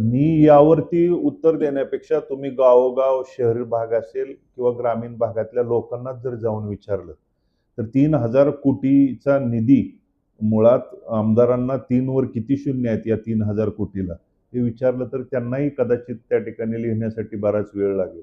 मी यावरती उत्तर देण्यापेक्षा तुम्ही गावोगाव शहरी भाग असेल किंवा ग्रामीण भागातल्या लोकांना जर जाऊन विचारलं तर तीन हजार कोटीचा निधी मुळात आमदारांना तीनवर किती शून्य आहेत या तीन हजार कोटीला? हे विचारलं तर त्यांनाही कदाचित त्या ठिकाणी लिहिण्यासाठी बराच वेळ लागेल.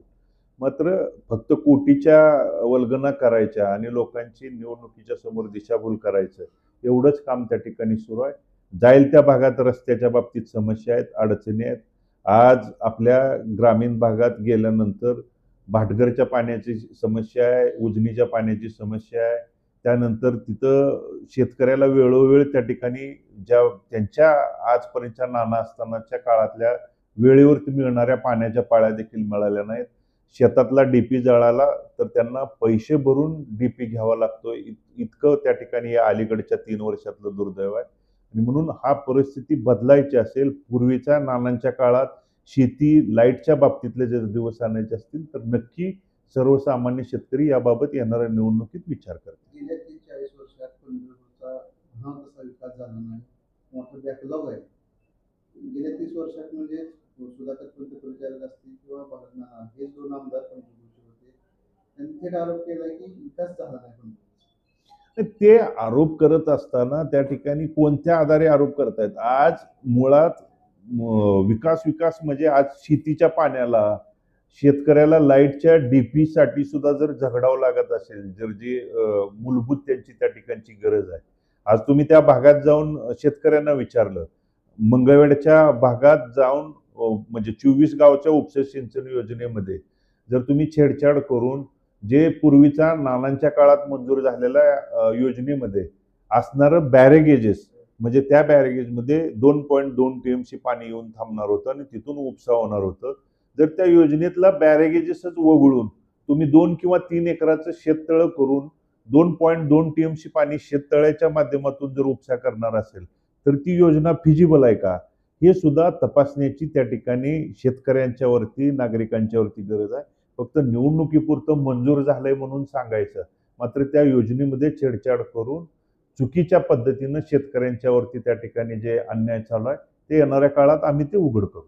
मात्र फक्त कोटीच्या वल्गना करायच्या आणि लोकांची निवडणुकीच्या समोर दिशाभूल करायचं एवढंच काम त्या ठिकाणी सुरू आहे. जाईल त्या भागात रस्त्याच्या बाबतीत समस्या आहेत अडचणी आहेत. आज आपल्या ग्रामीण भागात गेल्यानंतर भाटघरच्या पाण्याची समस्या आहे उजनीच्या पाण्याची समस्या आहे. त्यानंतर तिथं शेतकऱ्याला वेळोवेळ त्या ठिकाणी ज्या त्यांच्या आजपर्यंतच्या नाना असतानाच्या काळातल्या वेळेवरती मिळणाऱ्या पाण्याच्या पाळ्या देखील मिळाल्या नाहीत. शेतातला डीपी जळाला तर त्यांना पैसे भरून डीपी घ्यावा लागतो इत- इतकं त्या ठिकाणी या अलीकडच्या तीन वर्षातलं दुर्दैव आहे. आणि म्हणून हा परिस्थिती बदलायची असेल पूर्वीच्या नानांच्या काळात शेती लाईटच्या बाबतीतले जर दिवस आणायचे असतील तर नक्की सर्वसामान्य शेतकरी याबाबत येणाऱ्या निवडणुकीत विचार करतील. गेल्या तीस चाळीस वर्षात पंढरपूरचा हा तसा विकास झाला नाही मोठा बॅकलॉग आहे. गेल्या तीस वर्षात म्हणजे सुधाकर पंत परिचारक असतील किंवा भारत हे दोन आमदार पंढरपूरचे होते. त्यांनी थेट आरोप केला की विकास झाला नाही पंढरपूर ते आरोप करत असताना त्या ठिकाणी कोणत्या आधारे आरोप करतायत? आज मुळात विकास विकास म्हणजे आज शेतीच्या पाण्याला शेतकऱ्याला लाईटच्या डीपी साठी सुद्धा जर झगडावं लागत असेल जर जी मूलभूत त्यांची त्या ठिकाणची गरज आहे. आज तुम्ही त्या भागात जाऊन शेतकऱ्यांना विचारलं. मंगळवेढच्या भागात जाऊन म्हणजे चोवीस गावच्या उपसा सिंचन योजनेमध्ये जर तुम्ही छेडछाड करून जे पूर्वीचा नानांच्या काळात मंजूर झालेल्या योजनेमध्ये असणारं बॅरेगेजेस म्हणजे त्या बॅरेगेजमध्ये दोन पॉईंट दोन टी एमशी पाणी येऊन थांबणार होतं आणि तिथून उपसा होणार होतं. जर त्या योजनेतला बॅरेगेजेसच वगळून तुम्ही दोन किंवा तीन एकराचं शेततळं करून दोन पॉईंट दोन टी एमशी पाणी शेततळ्याच्या माध्यमातून जर उपसा करणार असेल तर ती योजना फिजिबल आहे का? हे सुद्धा तपासण्याची त्या ठिकाणी शेतकऱ्यांच्यावरती नागरिकांच्यावरती गरज आहे. फक्त निवडणुकीपुरतं मंजूर झालंय म्हणून सांगायचं. मात्र त्या योजनेमध्ये छेडछाड करून चुकीच्या पद्धतीनं शेतकऱ्यांच्यावरती त्या ठिकाणी जे अन्याय चालू आहे ते येणाऱ्या काळात आम्ही ते उघड करू.